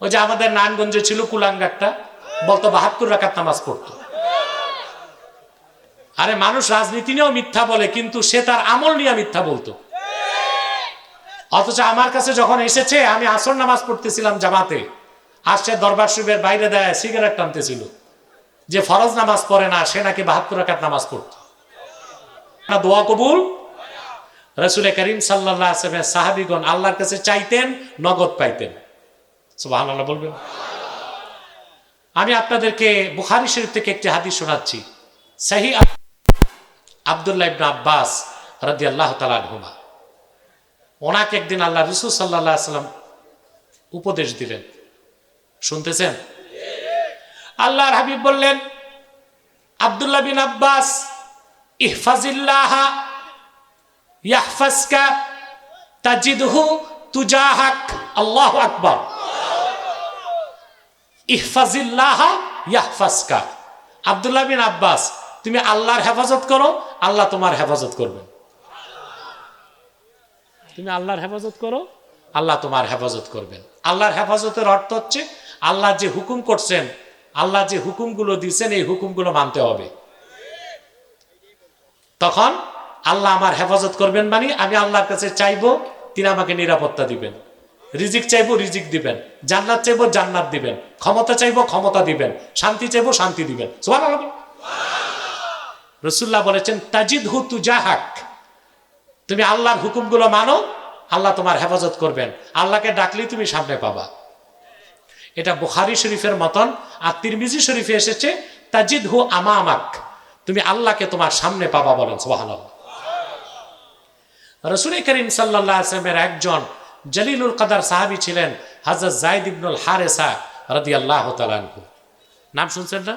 ওই যে আমাদের নারায়ণগঞ্জে ছিল কুলাঙ্গারটা, বলতো বাহাত্তর রাকাত নামাজ পড়তো। আরে মানুষ রাজনীতি নিয়েও মিথ্যা বলে, কিন্তু সে তার আমল নিয়ে মিথ্যা বলতো। অথচ আমার কাছে যখন এসেছে, আমি আসর নামাজ পড়তেছিলাম জামাতে। আসছে দরবার শরীফের বাইরে দেয় সিগারেট টানতেছিল। যে ফরজ নামাজ পড়ে না, সে নাকি বাহাত্তর রাকাত নামাজ পড়তো। না দোয়া কবুল। রসুল করিম সাল্লাহ সাহাবিগণ আল্লাহর কাছে চাইতেন, নগদ পাইতেন। সুবাহ বলবেন। আমি আপনাদেরকে বুখারি শরীফ থেকে একটি হাদিস শোনাচ্ছি। সাহি আবদুল্লাহ ইবনা আব্বাস রাদি আল্লাহ তালাহুমা ওনাকে একদিন আল্লাহ রসুল সাল্লাহ সাল্লাম উপদেশ দিলেন। শুনতেছেন? আল্লাহর হাবিব বললেন, আবদুল্লাহ বিন আব্বাস, ইহফাজিল্লাহ, ইয়াহফাজকা, তাজিদহু তুজাহাক, আল্লাহু আকবার। ইহফাজিল্লাহ আবদুল্লাহ বিন আব্বাস, তুমি আল্লাহর হেফাজত করো, আল্লাহ তোমার হেফাজত করবেন। তুমি আল্লাহর হেফাজত করো, আল্লাহ তোমার হেফাজত করবেন। আল্লাহর হেফাজতের অর্থ হচ্ছে, আল্লাহ যে হুকুম করছেন, আল্লাহ যে হুকুমগুলো দিচ্ছেন এই হুকুমগুলো মানতে হবে। তখন আল্লাহ আমার হেফাজত করবেন মানে আমি আল্লাহর কাছে চাইব, তিনি আমাকে নিরাপত্তা দিবেন। রিজিক চাইব, রিজিক দিবেন। জান্নাত চাইব, জান্নাত দিবেন। ক্ষমতা চাইব, ক্ষমতা দিবেন। শান্তি চাইব, শান্তি দিবেন। রসুল্লাহ বলেছেন তাজিদ হু তু জাহাক তুমি আল্লাহর হুকুমগুলো মানো, আল্লাহ তোমার হেফাজত করবেন। আল্লাহকে ডাকলেই তুমি সামনে পাবা। এটা বুখারি শরীফের মতন আর তিরমিজি শরীফে এসেছে তাজিদ হু আমা আমাক তুমি আল্লাহকে তোমার সামনে পাবা বলেন সোহান রসুল করিম সাল্লাহ আসলামের একজন জলিলুল কাদার সাহাবি ছিলেন হাজরত জাইদ ইবনুল হারেসা রদি আল্লাহ তালানহু নাম শুনছেন না?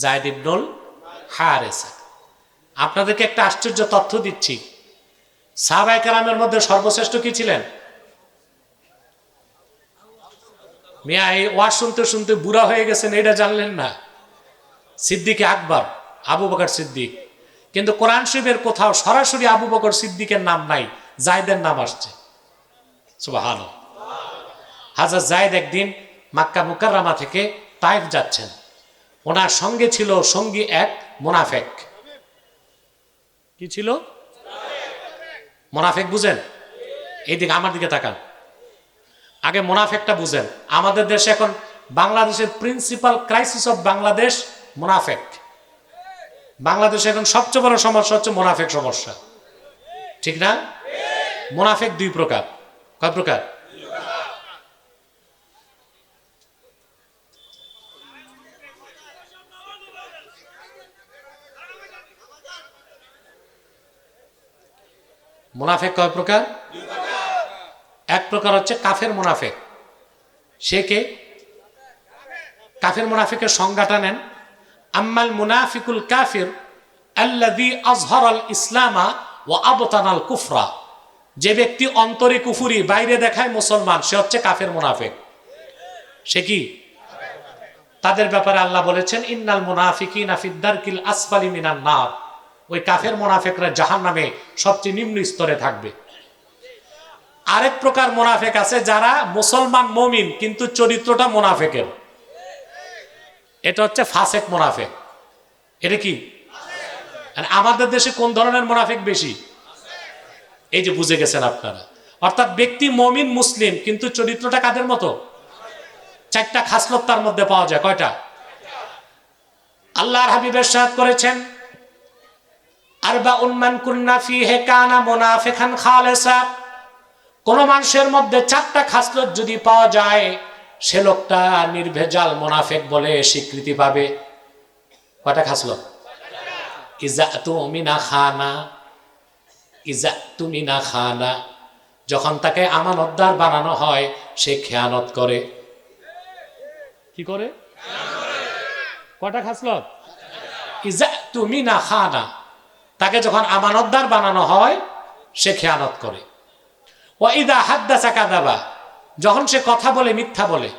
জায়দ ইবনুল হারেসা। আপনাদেরকে একটা আশ্চর্য তথ্য দিচ্ছি। সাহাবাই কালামের মধ্যে সর্বশ্রেষ্ঠ কি ছিলেন? মিয়া, এই ওয়াজ শুনতে শুনতে বুড়া হয়ে গেছেন, এটা জানলেন না। সিদ্দিকে আকবর, আবু বকর সিদ্দিক। কিন্তু কোরআন শরীফের কোথাও সরাসরি আবু বকর সিদ্দিকের নাম নাই, জায়দের নাম আসছে। সুবাহান হাজার জায়দ একদিন মাক্কা মুকাররামা থেকে তাইফ যাচ্ছেন। ওনার সঙ্গে ছিল সঙ্গী এক মোনাফেক। কি ছিল? মোনাফেক বুঝেন? এইদিকে আমার দিকে তাকান। আগে মোনাফেকটা বুঝেন। আমাদের দেশে এখন বাংলাদেশের প্রিন্সিপাল ক্রাইসিস অফ বাংলাদেশ মোনাফেক। বাংলাদেশে এখন সবচেয়ে বড় সমস্যা হচ্ছে মোনাফেক সমস্যা। ঠিক না? মোনাফেক দুই প্রকার। কয় প্রকার? মোনাফেক কয় প্রকার? এক প্রকার হচ্ছে কাফের মোনাফেক। সে কে? কাফের মোনাফিকের সংজ্ঞাটা নেন। আম্মাল মুনাফিকুল কাফির আল্লাদি আজহর আল ইসলামা ও আবতান আল কুফরা। যে ব্যক্তি অন্তরে কুফুরি, বাইরে দেখায় মুসলমান, সে হচ্ছে কাফের মুনাফেক। সে কি? তাদের ব্যাপারে আল্লাহ বলেছেন, ইন্নাল মুনাফিকি নাফিদ্দার কিল আসফালি মিনান নার। ওই কাফের মোনাফেকরা জাহান নামে সবচেয়ে নিম্ন স্তরে থাকবে। আরেক প্রকার মোনাফেক আছে যারা মুসলমান মমিন, কিন্তু চরিত্রটা মোনাফেকের। এটা হচ্ছে ফাসেক মোনাফেক। এটা কি? আমাদের দেশে কোন ধরনের মোনাফেক বেশি? এই যে বুঝে গেছেন আপনারা। অর্থাৎ ব্যক্তি মমিন, মুসলিম, কিন্তু চরিত্রটা কাদের মতো? চারটা খাসলত তার মধ্যে পাওয়া যায়। কয়টা? আল্লাহর হাবিবের সাহায্য করেছেন আরবা উন্মান কুন্না ফি হে কানা মোনাফেখান খালেসা। কোন মানুষের মধ্যে চারটা খাসলত যদি পাওয়া যায় সে লোকটা নির্ভেজাল মোনাফেক বলে স্বীকৃতি পাবে। কয়টা খাসলত ইজা তুমি না খানা ইজা তুমি না খানা। যখন তাকে আমানতদার বানানো হয় সে খেয়ানত করে। কি করে? কটা খাসলত ইজা তুমি না খানা। তাকে যখন আমানতদার বানানো হয় সে খেয়ানত করে। ও ইদা হাদ্দাসা কাদাবা যখন সে কথা বলে, মিথ্যা বলে।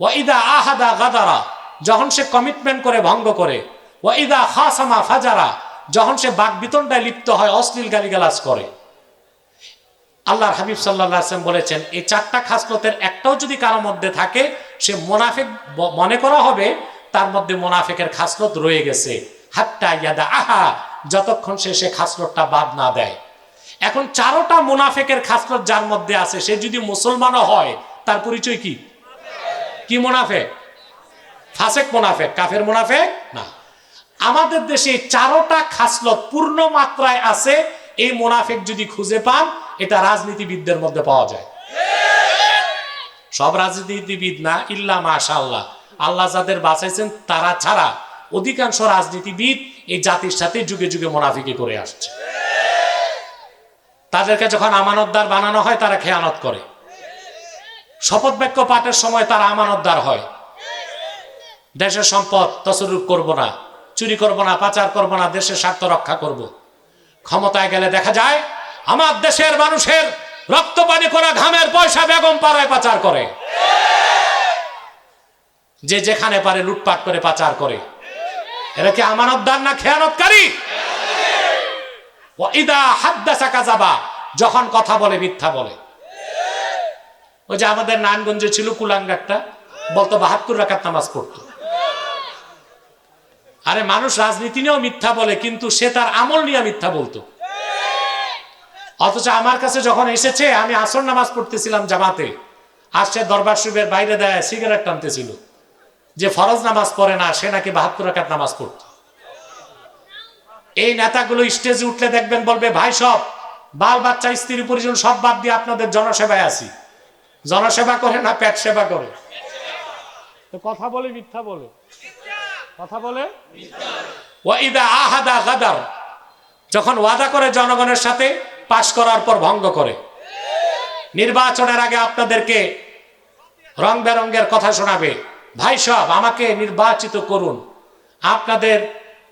ও ইদা আহাদা গাদারা, যখন সে কমিটমেন্ট করে, ভঙ্গ করে। ও ইদা খাসামা ফাজারা, যখন সে বাক বিতণ্ডায় লিপ্ত হয়, অশ্লীল গালিগালাজ করে। আল্লাহর হাবিব সাল্লাহ আসলাম বলেছেন এই চারটা খাসলতের একটাও যদি কারোর মধ্যে থাকে, সে মোনাফেক মনে করা হবে, তার মধ্যে মোনাফেকের খাসলত রয়ে গেছে। হাতটা ইয়াদা আহা, যতক্ষণ সে সে খাসলতটা বাদ না দেয়। এখন চারোটা মুনাফেকের খাসলত যার মধ্যে আছে, সে যদি মুসলমানও হয়, তার পরিচয় কি? কি মুনাফেক? ফাসেক মুনাফেক, কাফের মুনাফেক? না। আমাদের দেশে চারোটা খাসলত পূর্ণ মাত্রায় আছে, এই মুনাফেক যদি খুঁজে পান, এটা রাজনীতিবিদদের মধ্যে পাওয়া যায়। সব রাজনীতিবিদ না, ইল্লা মাশাআল্লাহ। আল্লাহ যাদের বাঁচাইছেন, তারা ছাড়া অধিকাংশ রাজনীতিবিদ এই জাতির সাথে যুগে যুগে মুনাফিকি করে আসছে। তাদেরকে যখন আমানতদার বানানো হয়, তারা খেয়ানত করে। শপথ বাক্য পাঠের সময় তারা আমানতদার হয়। দেশের সম্পদ তসরুপ করব না, চুরি করব না, পাচার করব না, দেশের স্বার্থ রক্ষা করব। ক্ষমতায় গেলে দেখা যায়, আমার দেশের মানুষের রক্ত পানি করা ঘামের পয়সা বেগম পাড়ায় পাচার করে। যে যেখানে পারে লুটপাট করে পাচার করে। এরা কি আমানতদার না খেয়ানতকারী? যখন কথা বলে, মিথ্যা বলে। ওই যে আমাদের নারায়ণগঞ্জে ছিল কুলাঙ্গারটা, বলতো বাহাত্তর রাখার নামাজ পড়তো। আরে মানুষ রাজনীতি নিয়েও মিথ্যা বলে, কিন্তু সে তার আমল নিয়ে মিথ্যা বলতো। অথচ আমার কাছে যখন এসেছে, আমি আসর নামাজ পড়তেছিলাম জামাতে। সে দরবার শরীফের বাইরে দেয় সিগারেট টানতেছিল। যে ফরজ নামাজ পড়ে না, সে নাকি বাহাত্তর রাখাত নামাজ পড়তো। এই নেতাগুলো স্টেজে উঠলে দেখবেন বলবে ভাই সব বাল বাচ্চা স্ত্রী পরিজন সব বাদ দিয়ে আপনাদের জনসেবায় আছি। জনসেবা করে না পেট সেবা করে? তো কথা বলে মিথ্যা বলে। কথা বলে। ওয়াইদা আহাদা গাদার যখন ওয়াদা করে জনগণের সাথে পাশ করার পর ভঙ্গ করে। নির্বাচনের আগে আপনাদেরকে রং বেরঙ্গের কথা শোনাবে। ভাই সব আমাকে নির্বাচিত করুন। আপনাদের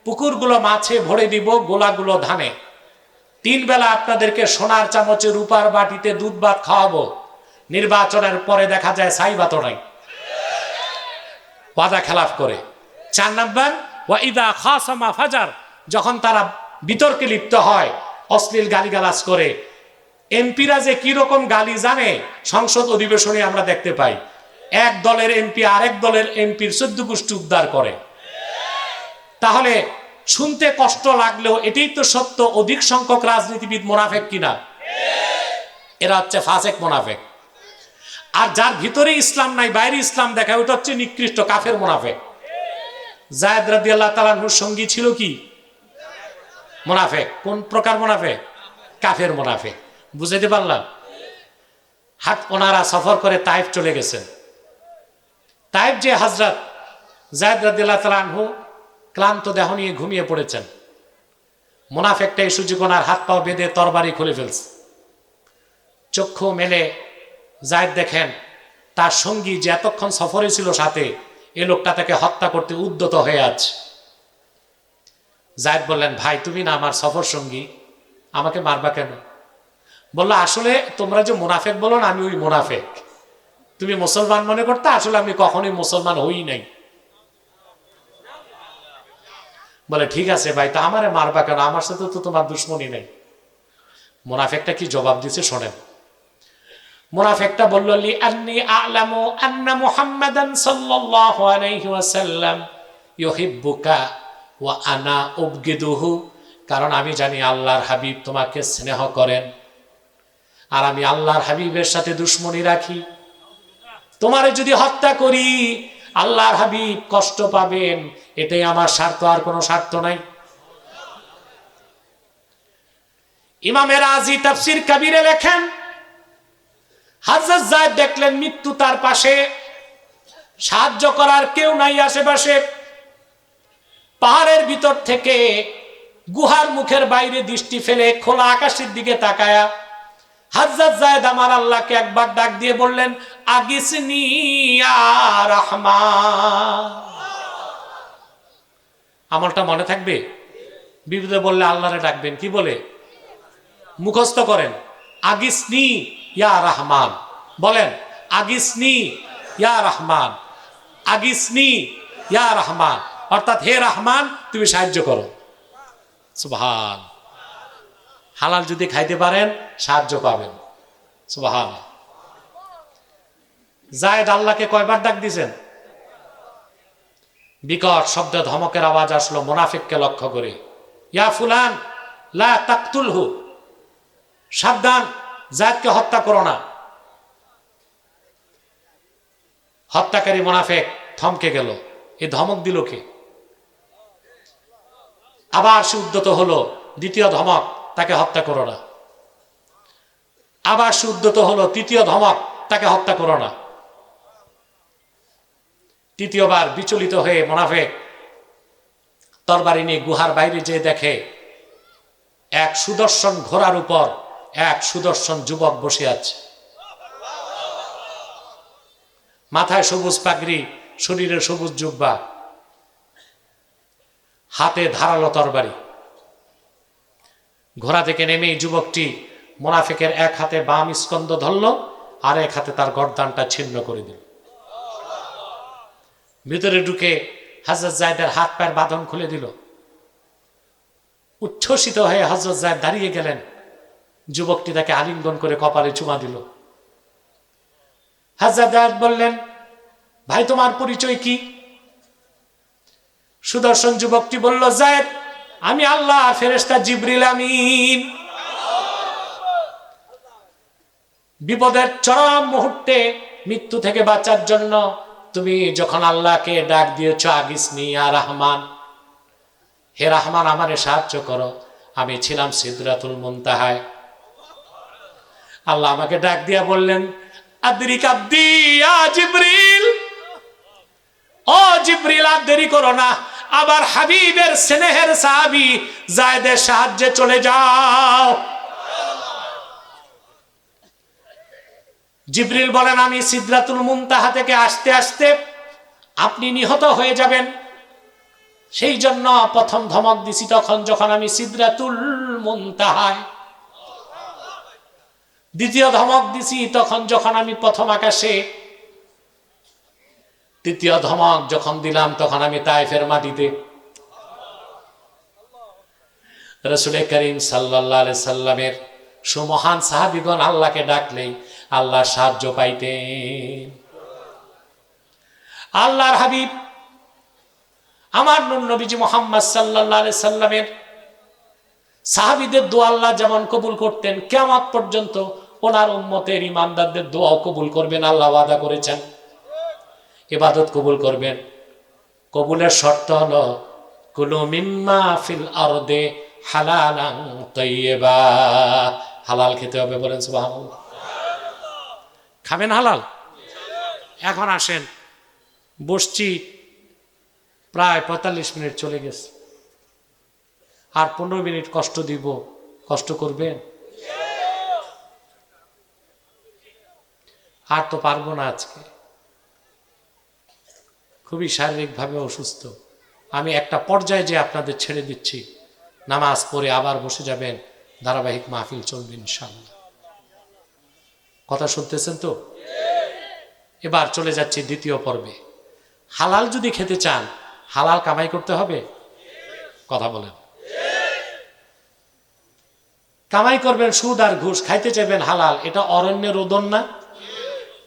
পুকুরগুলো মাছে ভরে দিব গোলাগুলো ধানে। তিন বেলা আপনাদেরকে সোনার চামচে রূপার বাটিতে দুধ ভাত খাওয়াবো। নির্বাচনের পরে দেখা যায় সাই ভাতও নাই। ওয়াদা খেলাফ করে। চার নাম্বার ওয়াইদা খাসামা ফাজার, যখন তারা বিতর্কে লিপ্ত হয়, অশ্লীল গালিগালাজ করে। এমপিরা যে রকম গালি জানে, সংসদ অধিবেশনে আমরা দেখতে পাই। এক দলের এমপি আরেক দলের এমপির চোদ্দ গোষ্ঠী উদ্ধার করে। তাহলে শুনতে কষ্ট লাগলেও এটাই তো সত্য, অধিক সংখ্যক রাজনীতিবিদ মোনাফেক কিনা? এরা হচ্ছে ফাসেক মোনাফেক। আর যার ভিতরে ইসলাম নাই, বাইরে ইসলাম দেখায় ওটা হচ্ছে নিকৃষ্ট কাফের মোনাফেক। জায়দ রাদি আল্লাহ তালাহুর সঙ্গী ছিল কি? মোনাফেক। কোন প্রকার মোনাফেক? কাফের মোনাফেক। বুঝাইতে পারলাম? হাত ওনারা সফর করে তাইফ চলে গেছেন। তাইফ যে হাজরত জায়দ রাদি আল্লাহ তালাহু ক্লান্ত দেহ নিয়ে ঘুমিয়ে পড়েছেন। মোনাফেকটা এই সুযোগ ওনার হাত পাও বেঁধে তরবারি খুলে ফেলছে। চক্ষু মেলে জায়দ দেখেন, তার সঙ্গী যে এতক্ষণ সফরে ছিল সাথে, এ লোকটা তাকে হত্যা করতে উদ্যত হয়ে আছে। জায়দ বললেন, ভাই, তুমি না আমার সফর সঙ্গী, আমাকে মারবা কেন? বলল, আসলে তোমরা যে মুনাফেক বলো না, আমি ওই মুনাফেক। তুমি মুসলমান মনে করতে, আসলে আমি কখনোই মুসলমান হই নাই। বলে, ঠিক আছে ভাই, তা আমারে মারবা কেন? আমার সাথে তো তোমার দুশ্মনী নেই। মুনাফেকটা কি জবাব দিছে শোনেন। মুনাফেকটা বলল লি আন্নি আলামু আন্না মুহাম্মাদান সাল্লাল্লাহু আলাইহি ওয়াসাল্লাম ইউহিব্বুকা ওয়া আনা উবগিদুহু। কারণ আমি জানি আল্লাহর হাবিব তোমাকে স্নেহ করেন। আর আমি আল্লাহর হাবিবের সাথে দুশ্মনী রাখি। তোমারে যদি হত্যা করি আল্লাহর হাবিব কষ্ট পাবেন, এটাই আমার স্বার্থ, আর কোনো স্বার্থ নাই। ইমামের আজি তাফসির কাবিরে লেখেন, হাজরত জায়দ দেখলেন মৃত্যু তার পাশে, সাহায্য করার কেউ নাই আশেপাশে। পাহাড়ের ভিতর থেকে গুহার মুখের বাইরে দৃষ্টি ফেলে খোলা আকাশের দিকে তাকায়া হাজরত জায়দ আমার আল্লাহকে একবার ডাক দিয়ে বললেন, আগিসনি রহমান। আমলটা মনে থাকবে? বিপদে বললে, আল্লাহরে ডাকবেন। কি বলে? মুখস্থ করেন, আগিসনি ইয়া রহমান। বলেন, আগিসনি ইয়া রহমান। আগিসনি ইয়া রহমান। অর্থাৎ, হে রহমান, তুমি সাহায্য করো। সুবহান। হালাল যদি খাইতে পারেন, সাহায্য পাবেন। সুবাহান। জায়দ আল্লাহকে কয়বার ডাক দিছেন বিকট শব্দ, ধমকের আওয়াজ আসলো মোনাফিককে লক্ষ্য করে। ইয়া ফুলান, লা তাকতুলহু। সাবধান, জায়দকে হত্যা করো না। হত্যাকারী মোনাফেক থমকে গেল। এ ধমক দিল কে? আবার সে উদ্যত হলো। দ্বিতীয় ধমক তাকে হত্যা করো না। আবার সে উদ্যত হলো তৃতীয় ধমক, তাকে হত্যা করো না। তৃতীয়বার বিচলিত হয়ে মোনাফেক তরবারি নিয়ে গুহার বাইরে যেয়ে দেখে, এক সুদর্শন ঘোড়ার উপর এক সুদর্শন যুবক বসে আছে। মাথায় সবুজ পাগড়ি, শরীরে সবুজ জুব্বা, হাতে ধারালো তরবারি। ঘোড়া থেকে নেমে যুবকটি মোনাফেকের এক হাতে বাম স্কন্দ ধরল, আর এক হাতে তার গর্দানটা ছিন্ন করে দিল। ভিতরে ঢুকে হজরত জায়দের হাত পায়ের বাঁধন খুলে দিল। উচ্ছ্বসিত হয়ে হজরত জায়দ দাঁড়িয়ে গেলেন। যুবকটি তাকে আলিঙ্গন করে কপালে চুমা দিল। হজরত জায়দ বললেন, ভাই, তোমার পরিচয় কি? সুদর্শন যুবকটি বলল, জায়দ আমি আল্লাহ ফেরেস্তা জিবরিল আমিন। বিপদের চরম মুহূর্তে মৃত্যু থেকে বাঁচার জন্য তুমি যখন আল্লাহকে ডাক দিয়েছ আগিসনি আর রহমান। হে রহমান, আমারে সাহায্য করো। আমি ছিলাম সিদ্রাতুল মুনতাহায়। আল্লাহ আমাকে ডাক দিয়া বললেন আদ্রিক আব্দি আ জিবরিল। ও জিবরিল, আর দেরি করো না। আবার হাবিবের স্নেহের সাহাবি জায়দের সাহায্যে চলে যাও। জিবরিল বলেন, আমি সিদ্রাতুল মুনতাহা থেকে আসতে আসতে আপনি নিহত হয়ে যাবেন। সেই জন্য প্রথম ধমক দিছি তখন যখন আমি সিদ্রাতুল মুনতাহায়। দ্বিতীয় ধমক দিছি তখন যখন আমি প্রথম আকাশে তৃতীয় ধমক যখন দিলাম, তখন আমি তাইফের মাটিতে। রসুল করিম সাল্লাহ সাল্লামের সুমহান সাহাবিগণ আল্লাহকে ডাকলেই আল্লাহ সাহায্য পাইতেন। আল্লাহর হাবিব, আমার নবীজি মোহাম্মদ সাল্লাহ সাল্লামের সাহাবিদের দোয়া আল্লাহ যেমন কবুল করতেন কেমন পর্যন্ত ওনার উম্মতের ইমানদারদের দোয়াও কবুল করবেন, আল্লাহ ওয়াদা করেছেন। ইবাদত কবুল করবেন। কবুলের শর্ত হলো, কুলু মিম্মা ফিল আরদে হালালাং তৈয়বা হালাল খেতে হবে বলেন, সুবহানাল্লাহ। খাবেন হালাল? এখন আসেন বসছি প্রায় পঁয়তাল্লিশ মিনিট চলে গেছে। আর পনেরো মিনিট কষ্ট দিব। কষ্ট করবেন? আর তো পারব না আজকে। খুবই শারীরিকভাবে অসুস্থ। আমি একটা পর্যায়ে যে আপনাদের ছেড়ে দিচ্ছি। নামাজ পড়ে আবার বসে যাবেন। ধারাবাহিক মাহফিল চলবে ইনশাল্লাহ কথা শুনতেছেন তো? এবার চলে যাচ্ছি দ্বিতীয় পর্বে। হালাল যদি খেতে চান, হালাল কামাই করতে হবে? কথা বলেন। কামাই করবেন সুদ আর ঘুষ, খাইতে চাইবেন হালাল, এটা অরণ্যের রোদন না?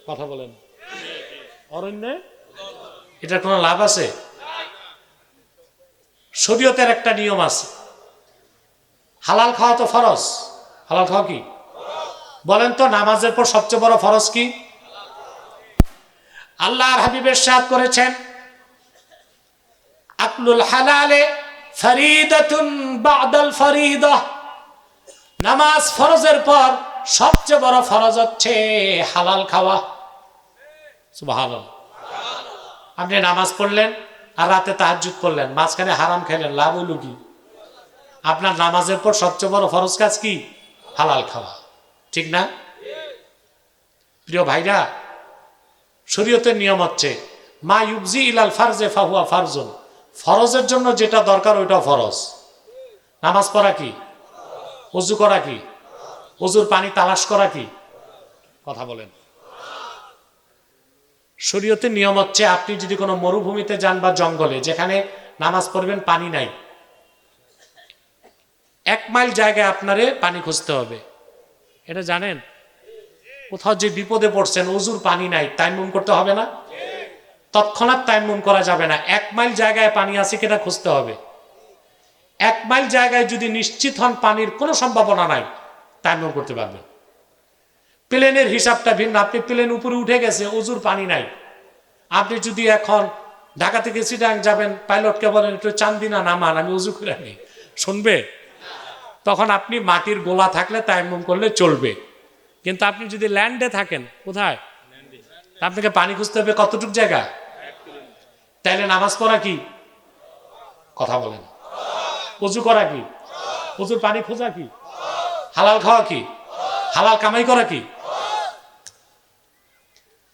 কথা বলেন। অরণ্যে? এটার কোনো লাভ আছে? শরীয়তের একটা নিয়ম আছে। হালাল খাওয়া তো ফরজ। হালাল খাওয়া কি? বলেন তো, নামাজের পর সবচেয়ে বড় ফরজ কি? আল্লাহর হাবিবের সাথ করেছেন আকলুল হালালে ফরিদাতুন নামাজ ফরজের পর সবচেয়ে বড় ফরজ হচ্ছে হালাল খাওয়া। সুবহানাল্লাহ। আপনি নামাজ পড়লেন আর রাতে তাহাজুদ করলেন, মাঝখানে হারাম খেলেন, লাভ হইল কি? আপনার নামাজের পর সবচেয়ে বড় ফরজ কাজ কি? হালাল খাওয়া। ঠিক না? প্রিয় ভাইরা, শরীয়তের নিয়ম হচ্ছে, মা ইউবজি ইলাল ফারজে ফাহুয়া ফারজুন। ফরজের জন্য যেটা দরকার ওইটা ফরজ। নামাজ পড়া কি? অজু করা কি? অজুর পানি তালাশ করা কি? কথা বলেন। শরীয়তের নিয়ম হচ্ছে আপনি যদি কোনো মরুভূমিতে যান বা জঙ্গলে, যেখানে নামাজ পড়বেন, পানি নাই। এক মাইল জায়গায় আপনারে পানি খুঁজতে হবে। এটা জানেন? কোথাও যে বিপদে পড়ছেন অজুর পানি নাই তাইমুম করতে হবে না? তৎক্ষণাৎ তাইমুম করা যাবে না। এক মাইল জায়গায় পানি আছে কিনা খুঁজতে হবে। এক মাইল জায়গায় যদি নিশ্চিত হন পানির কোনো সম্ভাবনা নাই তাইমুম করতে পারবেন। প্লেনের হিসাবটা ভিন্ন। আপনি প্লেন উপরে উঠে গেছে অজুর পানি নাই। আপনি যদি এখন ঢাকা থেকে সিটাং যাবেন, পাইলটকে বলেন, একটু চান্দিনা নামান, আমি উজু করে আনি শুনবে? তখন আপনি মাটির গোলা থাকলে তাইমুম করলে চলবে। কিন্তু আপনি যদি ল্যান্ডে থাকেন, কোথায়? আপনাকে পানি খুঁজতে হবে কতটুক জায়গা? তাইলে নামাজ পড়া কি? কথা বলেন। উজু করা কি? উজুর পানি খোঁজা কি? হালাল খাওয়া কি? হালাল কামাই করা কি?